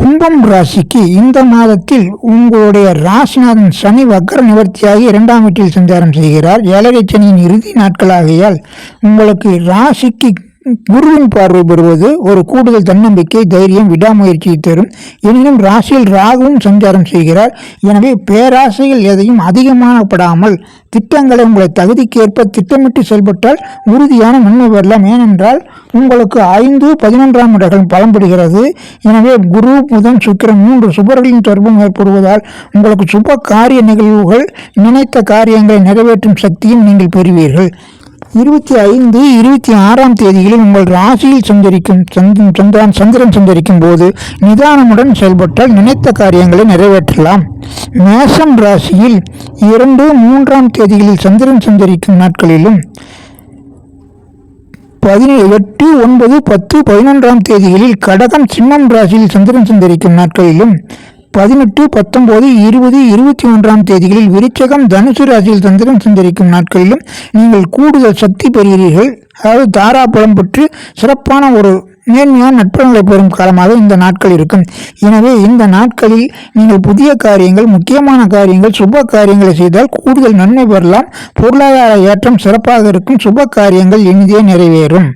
கும்பம் ராசிக்கு இந்த மாதத்தில் உங்களுடைய ராசிநாதன் சனி வக்கர நிவர்த்தியாகி இரண்டாம் வீட்டில் சஞ்சாரம் செய்கிறார். ஏழரை சனியின் இறுதி நாட்களாகையால் உங்களுக்கு ராசிக்கு குருவின் பார்வை பெறுவது ஒரு கூடுதல் தன்னம்பிக்கை தைரியம் விடாமுயற்சியை தரும். எனினும் ராசியில் ராகுவும் சஞ்சாரம் செய்கிறார். எனவே பேராசைகள் எதையும் அதிகமாகப்படாமல் திட்டங்களை உங்களை தகுதிக்கேற்ப திட்டமிட்டு செயல்பட்டால் உறுதியான நன்மை பெறலாம் ஏனென்றால் உங்களுக்கு ஐந்து பதினொன்றாம் இடங்கள் பலன்படுகிறது எனவே குரு புதன் சுக்கிரன் மூன்று சுபர்களின் தொடர்பும் ஏற்படுவதால் உங்களுக்கு சுப காரிய நிகழ்வுகள் நினைத்த காரியங்களை நிறைவேற்றும் சக்தியும் நீங்கள் பெறுவீர்கள். இருபத்தி ஐந்து இருபத்தி ஆறாம் தேதிகளில் உங்கள் ராசியில் சஞ்சரிக்கும் சந்திரன் சந்திரன் சந்திரன் சஞ்சரிக்கும் போது நிதானமுடன் செயல்பட்டால் நினைத்த காரியங்களை நிறைவேற்றலாம். மேசம் ராசியில் இரண்டு மூன்றாம் தேதிகளில் சந்திரன் சஞ்சரிக்கும் நாட்களிலும் பதினேழு எட்டு ஒன்பது பத்து பதினொன்றாம் தேதிகளில் கடகம் சிம்மம் ராசியில் சந்திரன் சந்தரிக்கும் நாட்களிலும் பதினெட்டு பத்தொம்போது இருபது இருபத்தி ஒன்றாம் தேதிகளில் விருச்சகம் தனுசு ராசியில் சந்திரன் சந்திரிக்கும் நாட்களிலும் நீங்கள் கூடுதல் சக்தி பெறுகிறீர்கள். அதாவது தாராபலம் பெற்று சிறப்பான ஒரு நேர்மையான நட்புகளை பெறும் காலமாக இந்த நாட்கள் இருக்கும். எனவே இந்த நாட்களில் நீங்கள் புதிய காரியங்கள் முக்கியமான காரியங்கள் சுப காரியங்களை செய்தால் கூடுதல் நன்மை பெறலாம். பொருளாதார ஏற்றம் சிறப்பாக இருக்கும். சுப காரியங்கள் இனிதே நிறைவேறும்.